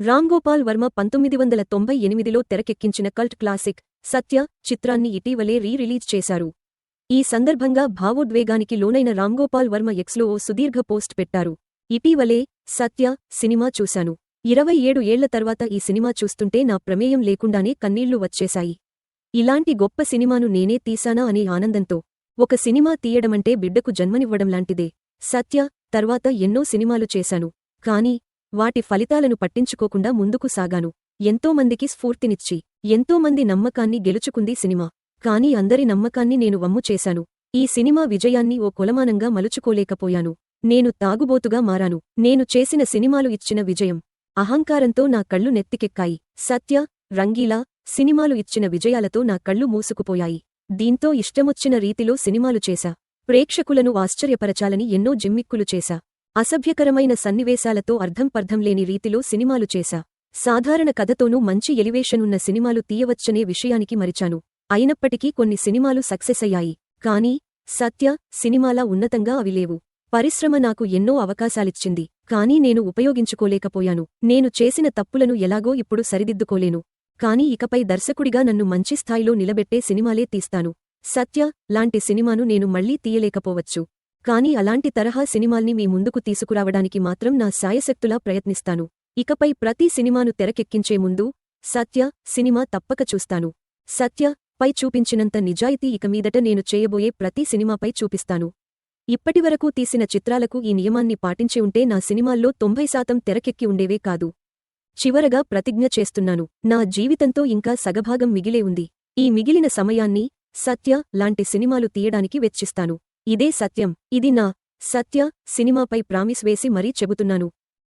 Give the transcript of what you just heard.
రాంగోపాల్ వర్మ పంతొమ్మిది వందల తొంభై ఎనిమిదిలో తెరకెక్కించిన కల్ట్ క్లాసిక్ సత్య చిత్రాన్ని ఇటీవలే రీ రిలీజ్ చేశారు. ఈ సందర్భంగా భావోద్వేగానికి లోనైన రాంగోపాల్ వర్మ ఎక్స్లో ఓ సుదీర్ఘ పోస్ట్ పెట్టారు. ఇటీవలే సత్య సినిమా చూశాను. ఇరవై ఏడు ఏళ్ళ తర్వాత ఈ సినిమా చూస్తుంటే నా ప్రమేయం లేకుండానే కన్నీళ్ళు వచ్చేశాయి. ఇలాంటి గొప్ప సినిమాను నేనే తీశానా అనే ఆనందంతో ఒక సినిమా తీయడమంటే బిడ్డకు జన్మనివ్వడం లాంటిదే. సత్య తర్వాత ఎన్నో సినిమాలు చేశాను. కాని వాటి ఫలితాలను పట్టించుకోకుండా ముందుకు సాగాను. ఎంతోమందికి స్ఫూర్తినిచ్చి ఎంతోమంది నమ్మకాన్ని గెలుచుకుంది సినిమా. కాని అందరి నమ్మకాన్ని నేను వమ్ము చేశాను. ఈ సినిమా విజయాన్ని ఓ కొలమానంగా మలుచుకోలేకపోయాను. నేను తాగుబోతుగా మారాను. నేను చేసిన సినిమాలు ఇచ్చిన విజయం. అహంకారంతో నా కళ్ళు నెత్తికెక్కాయి. సత్య రంగీలా సినిమాలు ఇచ్చిన విజయాలతో నా కళ్ళు మూసుకుపోయాయి. దీంతో ఇష్టమొచ్చిన రీతిలో సినిమాలు చేశా. ప్రేక్షకులను ఆశ్చర్యపరచాలని ఎన్నో జిమ్మిక్కులు చేశా. అసభ్యకరమైన సన్నివేశాలతో అర్ధంపర్ధం లేని రీతిలో సినిమాలు చేశా. సాధారణ కథతోనూ మంచి ఎలివేషనున్న సినిమాలు తీయవచ్చనే విషయానికి మరిచాను. అయినప్పటికీ కొన్ని సినిమాలు సక్సెస్ అయ్యాయి. కానీ సత్య సినిమాలా ఉన్నతంగా అవి లేవు. పరిశ్రమ నాకు ఎన్నో అవకాశాలిచ్చింది. కానీ నేను ఉపయోగించుకోలేకపోయాను. నేను చేసిన తప్పులను ఎలాగో ఇప్పుడు సరిదిద్దుకోలేను. కాని ఇకపై దర్శకుడిగా నన్ను మంచి స్థాయిలో నిలబెట్టే సినిమాలే తీస్తాను. సత్య లాంటి సినిమాను నేను మళ్ళీ తీయలేకపోవచ్చు. కాని అలాంటి తరహా సినిమాల్ని మీ ముందుకు తీసుకురావడానికి మాత్రం నా సాయశక్తులా ప్రయత్నిస్తాను. ఇకపై ప్రతి సినిమాను తెరకెక్కించే ముందు సత్య సినిమా తప్పక చూస్తాను. సత్య పై చూపించినంత నిజాయితీ ఇక మీదట నేను చేయబోయే ప్రతి సినిమాపై చూపిస్తాను. ఇప్పటివరకు తీసిన చిత్రాలకు ఈ నియమాన్ని పాటించి ఉంటే నా సినిమాల్లో తొంభై శాతం తెరకెక్కి ఉండేవే కాదు. చివరగా ప్రతిజ్ఞ చేస్తున్నాను. నా జీవితంతో ఇంకా సగభాగం మిగిలే ఉంది. ఈ మిగిలిన సమయాన్ని సత్య లాంటి సినిమాలు తీయడానికి వెచ్చిస్తాను. ఇదే సత్యం. ఇది నా సత్య సినిమాపై ప్రామిస్ వేసి మరీ చెబుతున్నాను.